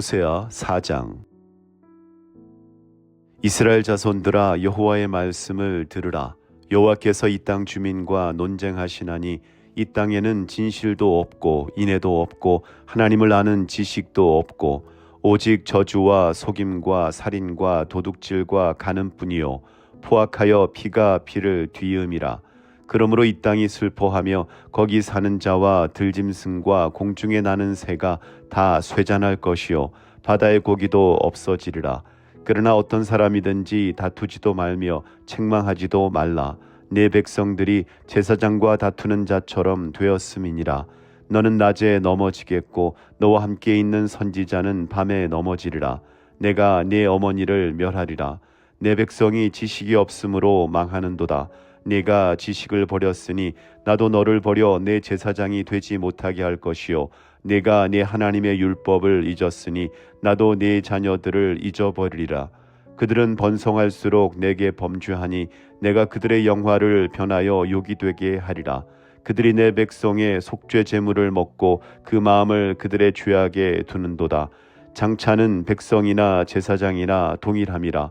호세아 4장. 이스라엘 자손들아 여호와의 말씀을 들으라. 여호와께서 이 땅 주민과 논쟁하시나니 이 땅에는 진실도 없고 인애도 없고 하나님을 아는 지식도 없고 오직 저주와 속임과 살인과 도둑질과 가는뿐이요. 포악하여 피가 피를 뒤음이라 그러므로 이 땅이 슬퍼하며 거기 사는 자와 들짐승과 공중에 나는 새가 다 쇠잔할 것이요 바다의 고기도 없어지리라. 그러나 어떤 사람이든지 다투지도 말며 책망하지도 말라. 내 백성들이 제사장과 다투는 자처럼 되었음이니라. 너는 낮에 넘어지겠고 너와 함께 있는 선지자는 밤에 넘어지리라. 내가 네 어머니를 멸하리라. 내 백성이 지식이 없으므로 망하는도다 네가 지식을 버렸으니 나도 너를 버려 내 제사장이 되지 못하게 할 것이요. 내가 네 하나님의 율법을 잊었으니 나도 네 자녀들을 잊어버리리라. 그들은 번성할수록 내게 범죄하니 내가 그들의 영화를 변하여 욕이 되게 하리라. 그들이 내 백성의 속죄 제물을 먹고 그 마음을 그들의 죄악에 두는도다. 장차는 백성이나 제사장이나 동일함이라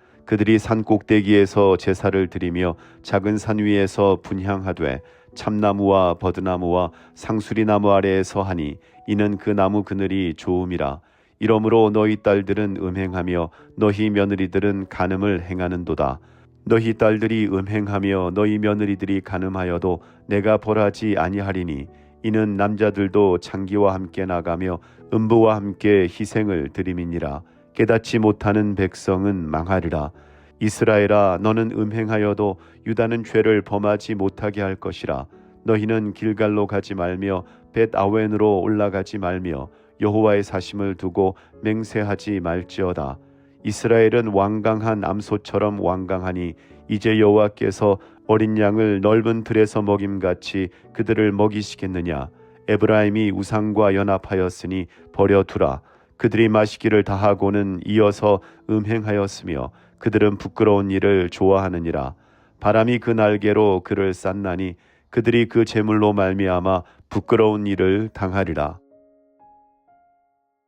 그들이 산 꼭대기에서 제사를 드리며 작은 산 위에서 분향하되 참나무와 버드나무와 상수리나무 아래에서 하니 이는 그 나무 그늘이 좋음이라. 이러므로 너희 딸들은 음행하며 너희 며느리들은 간음을 행하는도다. 너희 딸들이 음행하며 너희 며느리들이 간음하여도 내가 벌하지 아니하리니 이는 남자들도 장기와 함께 나가며 음부와 함께 희생을 드림이니라 깨닫지 못하는 백성은 망하리라. 이스라엘아 너는 음행하여도 유다는 죄를 범하지 못하게 할 것이라. 너희는 길갈로 가지 말며 벳 아웬으로 올라가지 말며 여호와의 사심을 두고 맹세하지 말지어다. 이스라엘은 완강한 암소처럼 완강하니 이제 여호와께서 어린 양을 넓은 들에서 먹임같이 그들을 먹이시겠느냐? 에브라임이 우상과 연합하였으니 버려두라 그들이 마시기를 다하고는 이어서 음행하였으며 그들은 부끄러운 일을 좋아하느니라. 바람이 그 날개로 그를 쌌나니 그들이 그 재물로 말미암아 부끄러운 일을 당하리라.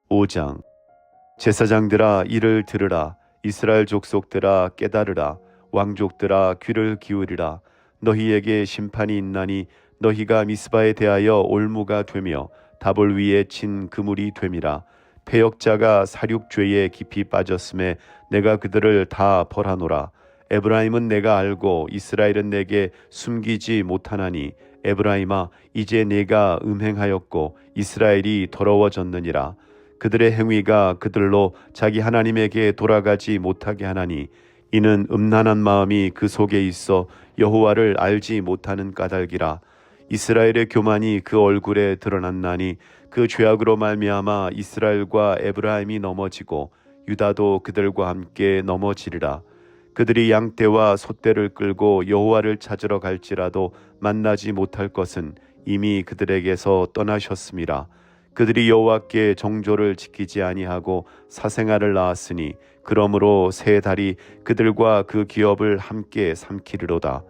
5장. 제사장들아 이를 들으라. 이스라엘 족속들아 깨달으라. 왕족들아 귀를 기울이라. 너희에게 심판이 있나니 너희가 미스바에 대하여 올무가 되며 다볼 위에 친 그물이 됨이라 패역자가 사륙죄에 깊이 빠졌음에 내가 그들을 다 벌하노라. 에브라임은 내가 알고 이스라엘은 내게 숨기지 못하나니 에브라임아 이제 내가 음행하였고 이스라엘이 더러워졌느니라. 그들의 행위가 그들로 자기 하나님에게 돌아가지 못하게 하나니 이는 음란한 마음이 그 속에 있어 여호와를 알지 못하는 까닭이라 이스라엘의 교만이 그 얼굴에 드러났나니 그 죄악으로 말미암아 이스라엘과 에브라임이 넘어지고 유다도 그들과 함께 넘어지리라. 그들이 양떼와 소떼를 끌고 여호와를 찾으러 갈지라도 만나지 못할 것은 이미 그들에게서 떠나셨음이라 그들이 여호와께 정조를 지키지 아니하고 사생아를 낳았으니 그러므로 세 달이 그들과 그 기업을 함께 삼키리로다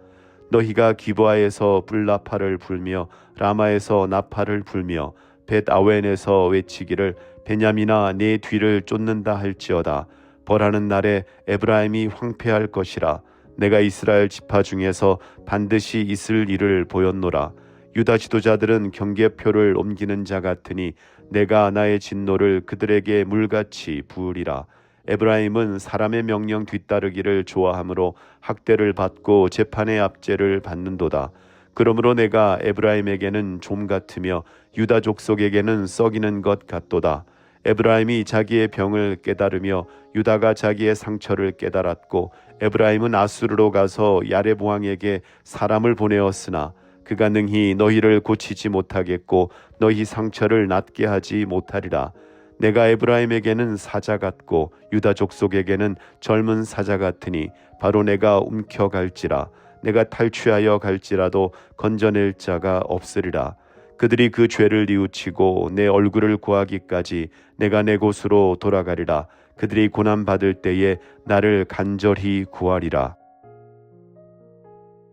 너희가 기브아에서 불나파를 불며 라마에서 나파를 불며 벳 아웬에서 외치기를 베냐민아 내 뒤를 쫓는다 할지어다. 벌하는 날에 에브라임이 황폐할 것이라. 내가 이스라엘 지파 중에서 반드시 있을 일을 보였노라. 유다 지도자들은 경계표를 옮기는 자 같으니 내가 나의 진노를 그들에게 물같이 부으리라. 에브라임은 사람의 명령 뒤따르기를 좋아하므로 학대를 받고 재판의 압제를 받는도다. 그러므로 내가 에브라임에게는 좀 같으며 유다 족속에게는 썩이는 것 같도다. 에브라임이 자기의 병을 깨달으며 유다가 자기의 상처를 깨달았고 에브라임은 아수르로 가서 야레 왕에게 사람을 보내었으나 그가 능히 너희를 고치지 못하겠고 너희 상처를 낫게 하지 못하리라 내가 에브라임에게는 사자 같고 유다 족속에게는 젊은 사자 같으니 바로 내가 움켜갈지라. 내가 탈취하여 갈지라도 건져낼 자가 없으리라. 그들이 그 죄를 뉘우치고 내 얼굴을 구하기까지 내가 내 곳으로 돌아가리라. 그들이 고난 받을 때에 나를 간절히 구하리라.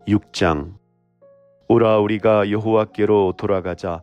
6장. 오라 우리가 여호와께로 돌아가자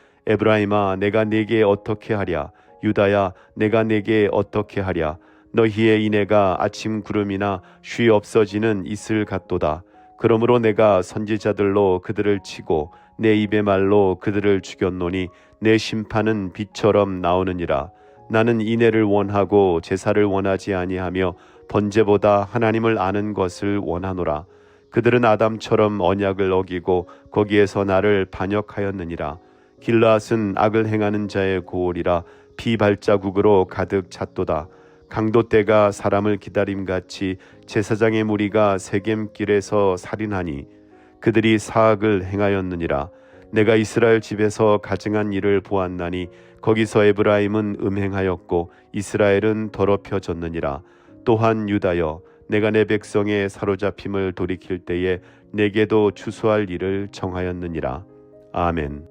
에브라임아 내가 네게 어떻게 하랴? 유다야 내가 네게 어떻게 하랴? 너희의 인애가 아침 구름이나 쉬 없어지는 이슬 같도다. 그러므로 내가 선지자들로 그들을 치고 내 입의 말로 그들을 죽였노니 내 심판은 빛처럼 나오느니라. 나는 인애를 원하고 제사를 원하지 아니하며 번제보다 하나님을 아는 것을 원하노라. 그들은 아담처럼 언약을 어기고 거기에서 나를 반역하였느니라 길라앗은 악을 행하는 자의 고올이라 피 발자국으로 가득 찼도다. 강도 때가 사람을 기다림 같이 제사장의 무리가 세겜길에서 살인하니 그들이 사악을 행하였느니라. 내가 이스라엘 집에서 가증한 일을 보았나니 거기서 에브라임은 음행하였고 이스라엘은 더럽혀졌느니라. 또한 유다여 내가 내 백성의 사로잡힘을 돌이킬 때에 내게도 추수할 일을 정하였느니라. 아멘